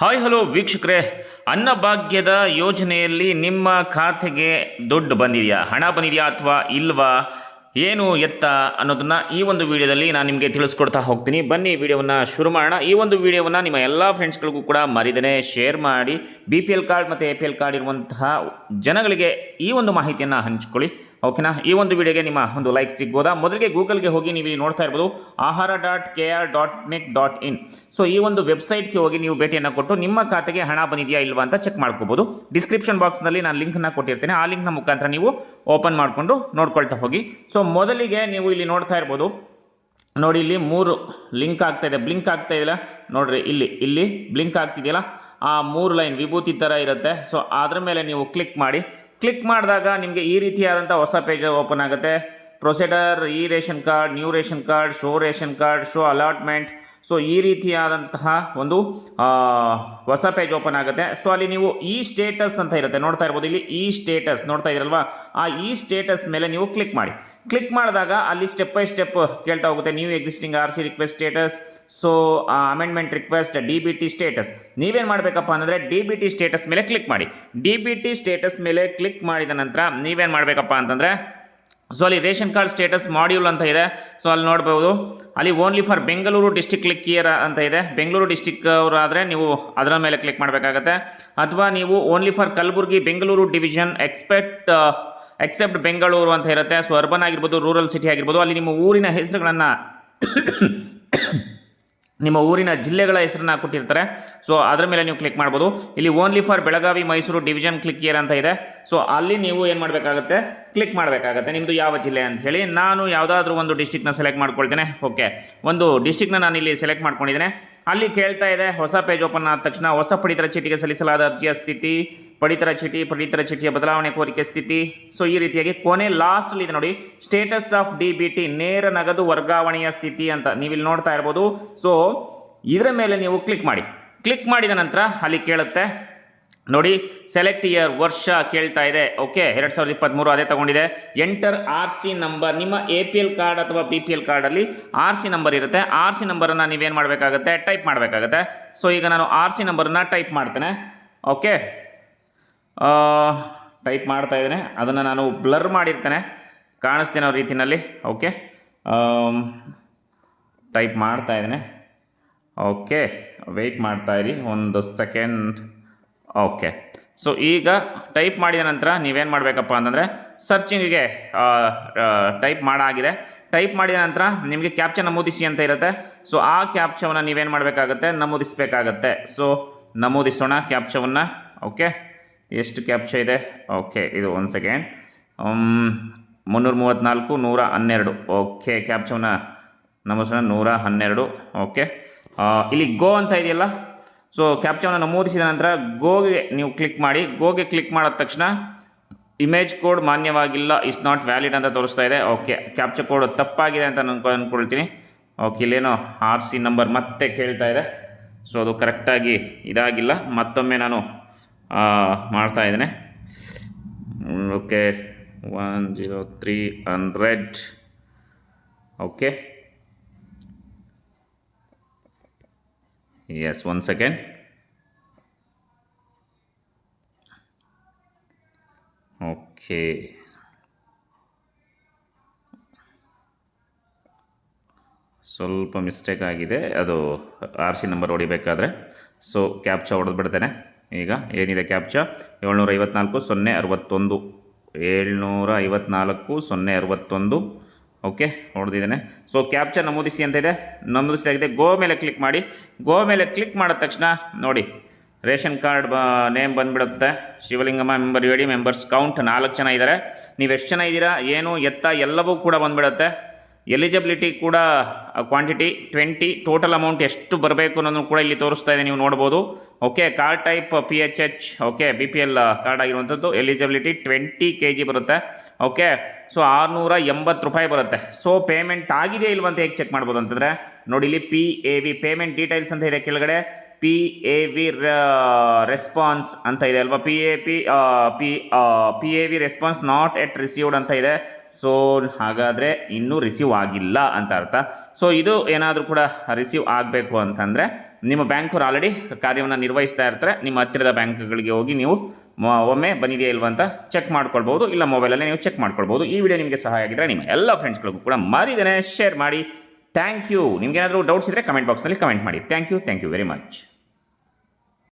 Hi hello ವೀಕ್ಷಕರೇ, ಅನ್ನಭಾಗ್ಯದ ಯೋಜನೆಯಲ್ಲಿ ನಿಮ್ಮ ಖಾತೆಗೆ ದುಡ್ಡು ಬಂದಿದೆಯಾ? ಹಣ ಬಂದಿದೆಯಾ ಅಥವಾ ಇಲ್ವಾ? ಏನು ಎತ್ತ ಅನ್ನೋದನ್ನು ಈ ಒಂದು ವಿಡಿಯೋದಲ್ಲಿ ನಾನು ನಿಮಗೆ ತಿಳಿಸ್ಕೊಡ್ತಾ ಹೋಗ್ತೀನಿ. ಬನ್ನಿ, ವಿಡಿಯೋವನ್ನು ಶುರು ಮಾಡೋಣ. ಈ ಒಂದು ವಿಡಿಯೋವನ್ನು ನಿಮ್ಮ ಎಲ್ಲ ಫ್ರೆಂಡ್ಸ್ಗಳಿಗೂ ಕೂಡ ಮರಿದೇ ಶೇರ್ ಮಾಡಿ. ಬಿ ಪಿ ಎಲ್ ಕಾರ್ಡ್ ಮತ್ತು ಎ ಪಿ ಎಲ್ ಕಾರ್ಡ್ ಇರುವಂತಹ ಜನಗಳಿಗೆ ಈ ಒಂದು ಮಾಹಿತಿಯನ್ನು ಹಂಚ್ಕೊಳ್ಳಿ. ಓಕೆನಾ ಈ ಒಂದು ವಿಡಿಯೋಗೆ ನಿಮ್ಮ ಒಂದು ಲೈಕ್ ಸಿಗ್ಬೋದಾ? ಮೊದಲಿಗೆ ಗೂಗಲ್ಗೆ ಹೋಗಿ ನೀವು ನೋಡ್ತಾ ಇರ್ಬೋದು ahara dot K R dot nic dot in so ಈ ಒಂದು ವೆಬ್ಸೈಟ್ಗೆ ಹೋಗಿ ನೀವು ಭೇಟಿಯನ್ನು ಕೊಟ್ಟು ನಿಮ್ಮ ಖಾತೆಗೆ ಹಣ ಬಂದಿದೆಯಾ ಇಲ್ವಾ ಅಂತ ಚೆಕ್ ಮಾಡ್ಕೋಬೋದು. ಡಿಸ್ಕ್ರಿಪ್ಷನ್ ಬಾಕ್ಸ್ನಲ್ಲಿ ನಾನು ಲಿಂಕ್ನ ಕೊಟ್ಟಿರ್ತೇನೆ. ಆ ಲಿಂಕ್ನ ಮುಖಾಂತರ ನೀವು ಓಪನ್ ಮಾಡಿಕೊಂಡು ನೋಡ್ಕೊಳ್ತಾ ಹೋಗಿ. ಸೊ ಮೊದಲಿಗೆ ನೀವು ಇಲ್ಲಿ ನೋಡ್ತಾ ಇರ್ಬೋದು, ನೋಡಿ ಇಲ್ಲಿ ಮೂರು ಲಿಂಕ್ ಆಗ್ತಾ ಇದೆ. ಬ್ಲಿಂಕ್ ಆಗ್ತಾ ಇದೆಯಲ್ಲ? ನೋಡ್ರಿ, ಇಲ್ಲಿ ಇಲ್ಲಿ ಬ್ಲಿಂಕ್ ಆಗ್ತಿದೆಯಲ್ಲ? ಆ ಮೂರು ಲೈನ್ ವಿಭೂತಿ ಥರ ಇರುತ್ತೆ. ಸೊ ಅದ್ರ ಮೇಲೆ ನೀವು ಕ್ಲಿಕ್ ಮಾಡಿ ಕ್ಲಿಕ್ ಮಾಡಿದಾಗ ನಿಮಗೆ ಈ ರೀತಿಯಾದಂಥ ಹೊಸ ಪೇಜ್ ಓಪನ್ ಆಗುತ್ತೆ. ಪ್ರೊಸೀಡರ್, ಈ ration card, new ration card, show ration card, show allotment. So, ಈ ರೀತಿಯಾದಂತಹ ಒಂದು ಹೊಸ ಪೇಜ್ ಓಪನ್ ಆಗುತ್ತೆ. ಸೊ, ಅಲ್ಲಿ ನೀವು ಈ ಸ್ಟೇಟಸ್ ಅಂತ ಇರುತ್ತೆ. ನೋಡ್ತಾ ಇರ್ಬೋದು ಇಲ್ಲಿ ಈ ಸ್ಟೇಟಸ್. ನೋಡ್ತಾ ಇದ್ರಲ್ವಾ? ಆ ಈ ಸ್ಟೇಟಸ್ ಮೇಲೆ ನೀವು ಕ್ಲಿಕ್ ಮಾಡಿ. ಕ್ಲಿಕ್ ಮಾಡಿದಾಗ ಅಲ್ಲಿ ಸ್ಟೆಪ್ ಬೈ ಸ್ಟೆಪ್ ಕೇಳ್ತಾ ಹೋಗುತ್ತೆ. New existing R C request status. So amendment request, D B T status. ನೀವೇನು ಮಾಡಬೇಕಪ್ಪ ಅಂದರೆ ಡಿ ಬಿ ಟಿ ಸ್ಟೇಟಸ್ ಮೇಲೆ ಕ್ಲಿಕ್ ಮಾಡಿ. ಡಿ ಬಿ ಟಿ ಸ್ಟೇಟಸ್ ಮೇಲೆ ಕ್ಲಿಕ್ ಮಾಡಿದ ನಂತರ ನೀವೇನು ಮಾಡಬೇಕಪ್ಪ ಅಂತಂದರೆ ಸೊ ಅಲ್ಲಿ ರೇಷನ್ ಕಾರ್ಡ್ ಸ್ಟೇಟಸ್ ಮಾಡ್ಯೂಲ್ ಅಂತ ಇದೆ. ಸೊ ಅಲ್ಲಿ ನೋಡ್ಬೋದು. ಅಲ್ಲಿ only for Bengaluru district click here ಅಂತ ಇದೆ. ಬೆಂಗಳೂರು ಡಿಸ್ಟಿಕ್ ಅವರಾದರೆ ನೀವು ಅದರ ಮೇಲೆ ಕ್ಲಿಕ್ ಮಾಡಬೇಕಾಗತ್ತೆ. ಅಥವಾ ನೀವು only for Kalaburagi Bengaluru division expect except Bengaluru ಅಂತ ಇರುತ್ತೆ. ಸೊ ಅರ್ಬನ್ ಆಗಿರ್ಬೋದು ರೂರಲ್ ಸಿಟಿ ಆಗಿರ್ಬೋದು, ಅಲ್ಲಿ ನಿಮ್ಮ ಊರಿನ ಹೆಸರುಗಳನ್ನು ನಿಮ್ಮ ಊರಿನ ಜಿಲ್ಲೆಗಳ ಹೆಸರನ್ನ ಕೊಟ್ಟಿರ್ತಾರೆ. ಸೊ ಅದರ ಮೇಲೆ ನೀವು ಕ್ಲಿಕ್ ಮಾಡ್ಬೋದು. ಇಲ್ಲಿ only for Belagavi, Mysuru division click here ಅಂತ ಇದೆ. ಸೊ ಅಲ್ಲಿ ನೀವು ಏನು ಮಾಡಬೇಕಾಗುತ್ತೆ? ಕ್ಲಿಕ್ ಮಾಡಬೇಕಾಗತ್ತೆ. ನಿಮ್ಮದು ಯಾವ ಜಿಲ್ಲೆ ಅಂತ ಹೇಳಿ ನಾನು ಯಾವುದಾದ್ರೂ ಒಂದು ಡಿಸ್ಟಿಕ್ನ ಸೆಲೆಕ್ಟ್ ಮಾಡ್ಕೊಳ್ತೇನೆ. ಓಕೆ ಒಂದು ಡಿಸ್ಟಿಕ್ನ ನಾನು ಇಲ್ಲಿ ಸೆಲೆಕ್ಟ್ ಮಾಡ್ಕೊಂಡಿದ್ದೇನೆ. ಅಲ್ಲಿ ಕೇಳ್ತಾ ಇದೆ, ಹೊಸ ಪೇಜ್ ಓಪನ್ ಆದ ತಕ್ಷಣ ಹೊಸ ಪಡಿತರ ಚೀಟಿಗೆ ಸಲ್ಲಿಸಲಾದ ಅರ್ಜಿಯ ಸ್ಥಿತಿ ಪಡಿತರ ಚೀಟಿ, ಪಡಿತರ ಚೀಟಿಯ ಬದಲಾವಣೆ ಕೋರಿಕೆ ಸ್ಥಿತಿ. ಸೊ ಈ ರೀತಿಯಾಗಿ ಕೊನೆ ಲಾಸ್ಟಲ್ಲಿ ಇದೆ ನೋಡಿ. Status of D B T ನೇರ ನಗದು ವರ್ಗಾವಣೆಯ ಸ್ಥಿತಿ ಅಂತ ನೀವಿಲ್ಲಿ ನೋಡ್ತಾ ಇರ್ಬೋದು. ಸೊ ಇದರ ಮೇಲೆ ನೀವು ಕ್ಲಿಕ್ ಮಾಡಿ. ಕ್ಲಿಕ್ ಮಾಡಿದ ನಂತರ ಅಲ್ಲಿ ಕೇಳುತ್ತೆ. ನೋಡಿ ಸೆಲೆಕ್ಟ್ ಇಯರ್ ವರ್ಷ ಕೇಳ್ತಾ ಇದೆ. ಓಕೆ ಎರಡು ಸಾವಿರದ ಇಪ್ಪತ್ತ್ಮೂರು ಅದೇ ತಗೊಂಡಿದೆ. ಎಂಟರ್ ಆರ್ ಸಿ ನಂಬರ್ ನಿಮ್ಮ ಎ ಪಿ ಎಲ್ ಕಾರ್ಡ್ ಅಥವಾ ಬಿ ಪಿ ಎಲ್ ಕಾರ್ಡಲ್ಲಿ ಆರ್ ಸಿ ನಂಬರ್ ಇರುತ್ತೆ. ಆರ್ ಸಿ ನಂಬರನ್ನು ನೀವೇನು ಮಾಡಬೇಕಾಗುತ್ತೆ? ಟೈಪ್ ಮಾಡಬೇಕಾಗುತ್ತೆ. ಸೊ ಈಗ ನಾನು ಆರ್ ಸಿ ನಂಬರನ್ನು ಟೈಪ್ ಮಾಡ್ತೇನೆ. ಓಕೆ ಟೈಪ್ ಮಾಡ್ತಾ ಇದ್ದೇನೆ. ಅದನ್ನು ನಾನು ಬ್ಲರ್ ಮಾಡಿರ್ತೇನೆ. ಕಾಣಿಸ್ತೀನಿ ರೀತಿಯಲ್ಲಿ ಓಕೆ ಟೈಪ್ ಮಾಡ್ತಾ ಇದ್ದೇನೆ. ಓಕೆ ವೆಯ್ಟ್ ಇರಿ. ಒಂದು ಸೆಕೆಂಡ್ ಓಕೆ ಸೊ ಈಗ ಟೈಪ್ ಮಾಡಿದ ನಂತರ ನೀವೇನು ಮಾಡಬೇಕಪ್ಪ ಅಂತಂದರೆ ಸರ್ಚಿಂಗಿಗೆ ಟೈಪ್ ಮಾಡಾಗಿದೆ. ಟೈಪ್ ಮಾಡಿದ ನಂತರ ನಿಮಗೆ ಕ್ಯಾಪ್ಚ ನಮೂದಿಸಿ ಅಂತ ಇರುತ್ತೆ. ಸೊ ಆ ಕ್ಯಾಪ್ಚವನ್ನು ನೀವೇನು ಮಾಡಬೇಕಾಗತ್ತೆ? ನಮೂದಿಸಬೇಕಾಗತ್ತೆ. ಸೊ ನಮೂದಿಸೋಣ ಕ್ಯಾಪ್ಚವನ್ನು ಓಕೆ ಎಷ್ಟು ಕ್ಯಾಪ್ಚ ಇದೆ? ಓಕೆ ಇದು ಒಂದು ಸೆಕೆಂಡ್ ಮುನ್ನೂರ ಮೂವತ್ತ್ನಾಲ್ಕು ನೂರ ಹನ್ನೆರಡು. ಓಕೆ ಕ್ಯಾಪ್ಚವನ್ನ ನಮಸ್ಕಾರ ನೂರ ಹನ್ನೆರಡು. ಓಕೆ ಇಲ್ಲಿ ಗೋ ಅಂತ ಇದೆಯಲ್ಲ? ಸೊ ಕ್ಯಾಪ್ಚವನ್ನು ನಮೂದಿಸಿದ ನಂತರ ಗೋಗೆ ನೀವು ಕ್ಲಿಕ್ ಮಾಡಿ. ಗೋಗೆ ಕ್ಲಿಕ್ ಮಾಡಿದ ತಕ್ಷಣ ಇಮೇಜ್ ಕೋಡ್ ಮಾನ್ಯವಾಗಿಲ್ಲ ಇಸ್ ನಾಟ್ ವ್ಯಾಲಿಡ್ ಅಂತ ತೋರಿಸ್ತಾ ಇದೆ. ಓಕೆ ಕ್ಯಾಪ್ಚರ್ ಕೋಡ್ ತಪ್ಪಾಗಿದೆ ಅಂತ ನಾನು ಅಂದ್ಕೊಳ್ತೀನಿ ಓಕೆ ಇಲ್ಲೇನೋ ಆರ್ ಸಿ ನಂಬರ್ ಮತ್ತೆ ಕೇಳ್ತಾ ಇದೆ. ಸೊ ಅದು ಕರೆಕ್ಟಾಗಿ ಇದಾಗಿಲ್ಲ. ಮತ್ತೊಮ್ಮೆ ನಾನು ಆ, ಮಾಡ್ತಾ ಇದ್ದೇನೆ. Okay one zero three hundred okay. Yes one second okay. ಸ್ವಲ್ಪ ಮಿಸ್ಟೇಕ್ ಆಗಿದೆ. ಅದು ಆರ್ ಸಿ ನಂಬರ್ ಹೊಡಿಬೇಕಾದ್ರೆ. ಸೊ ಕ್ಯಾಪ್ಚಾ ಹೊಡೆದು ಬಿಡ್ತೇನೆ. ಈಗ ಏನಿದೆ ಕ್ಯಾಪ್ಚಾ ಏಳ್ನೂರ ಐವತ್ನಾಲ್ಕು ಸೊನ್ನೆ ಅರವತ್ತೊಂದು. ಏಳ್ನೂರ ಐವತ್ನಾಲ್ಕು ಸೊನ್ನೆ ಅರವತ್ತೊಂದು. ಓಕೆ ಹೊಡೆದಿದ್ದೇನೆ ಸೊ ಕ್ಯಾಪ್ಚಾ ನಮೂದಿಸಿ ಅಂತ ಇದೆ. ನಮೂದಿಸಿದಾಗಿದೆ. ಗೋ ಮೇಲೆ ಕ್ಲಿಕ್ ಮಾಡಿ. ಗೋ ಮೇಲೆ ಕ್ಲಿಕ್ ಮಾಡಿದ ತಕ್ಷಣ ನೋಡಿ. ರೇಷನ್ ಕಾರ್ಡ್ ಬ, ನೇಮ್ ಬಂದುಬಿಡುತ್ತೆ. ಶಿವಲಿಂಗಮ್ಮ ಮೆಂಬರ್ ಹೇಳಿ ಮೆಂಬರ್ಸ್ ಕೌಂಟ್ ನಾಲ್ಕು ಜನ ಇದ್ದಾರೆ ನೀವು ಎಷ್ಟು ಜನ ಇದ್ದೀರಾ? ಏನು? ಎತ್ತ? ಎಲ್ಲವೂ ಕೂಡ ಬಂದುಬಿಡುತ್ತೆ. ಎಲಿಜಿಬಿಲಿಟಿ ಕೂಡ ಕ್ವಾಂಟಿಟಿ ಟ್ವೆಂಟಿ ಟೋಟಲ್ ಅಮೌಂಟ್ ಎಷ್ಟು ಬರಬೇಕು ಅನ್ನೋದನ್ನು ಕೂಡ ಇಲ್ಲಿ ತೋರಿಸ್ತಾ ಇದೆ, ನೀವು ನೋಡ್ಬೋದು. Okay card type P H H okay B P L card ಆಗಿರುವಂಥದ್ದು. ಎಲಿಜಿಬಿಲಿಟಿ ಟ್ವೆಂಟಿ ಕೆ ಜಿ ಬರುತ್ತೆ. ಓಕೆ ಸೊ ಆರುನೂರ ಎಂಬತ್ತು ರೂಪಾಯಿ ಬರುತ್ತೆ. ಸೊ ಪೇಮೆಂಟ್ ಆಗಿದೆ ಇಲ್ವಂತ ಹೇಗೆ ಚೆಕ್ ಮಾಡ್ಬೋದು ಅಂತಂದರೆ, ನೋಡಿ ಇಲ್ಲಿ P A V payment details ಅಂತ ಇದೆ ಕೆಳಗಡೆ. ಪಿ ಎ ವಿ ರೆಸ್ಪಾನ್ಸ್ ಅಂತ ಇದೆ ಅಲ್ವಾ? P A P P P A V response not yet received ಅಂತ ಇದೆ. ಸೊ ಹಾಗಾದರೆ ಇನ್ನೂ ರಿಸೀವ್ ಆಗಿಲ್ಲ ಅಂತ ಅರ್ಥ. ಸೊ ಇದು ಏನಾದರೂ ಕೂಡ ರಿಸೀವ್ ಆಗಬೇಕು ಅಂತಂದರೆ ನಿಮ್ಮ ಬ್ಯಾಂಕವ್ರು ಆಲ್ರೆಡಿ ಕಾರ್ಯವನ್ನು ನಿರ್ವಹಿಸ್ತಾ ಇರ್ತಾರೆ. ನಿಮ್ಮ ಹತ್ತಿರದ ಬ್ಯಾಂಕ್ಗಳಿಗೆ ಹೋಗಿ ನೀವು ಒಮ್ಮೆ ಬಂದಿದೆಯಾ ಇಲ್ವ ಅಂತ ಚೆಕ್ ಮಾಡ್ಕೊಳ್ಬೋದು ಇಲ್ಲ ಮೊಬೈಲಲ್ಲೇ ನೀವು ಚೆಕ್ ಮಾಡ್ಕೊಳ್ಬೋದು ಈ ವಿಡಿಯೋ ನಿಮಗೆ ಸಹಾಯ ಆಗಿದ್ದರೆ ನಿಮ್ಮ ಎಲ್ಲ ಫ್ರೆಂಡ್ಸ್ಗಳಿಗೂ ಕೂಡ ಮಾರಿದೇ ಶೇರ್ ಮಾಡಿ. Thank you. ನಿಮಗೇನಾದರೂ ಡೌಟ್ಸ್ ಇದ್ದರೆ ಕಮೆಂಟ್ ಬಾಕ್ಸ್ನಲ್ಲಿ ಕಮೆಂಟ್ ಮಾಡಿ. Thank you thank you very much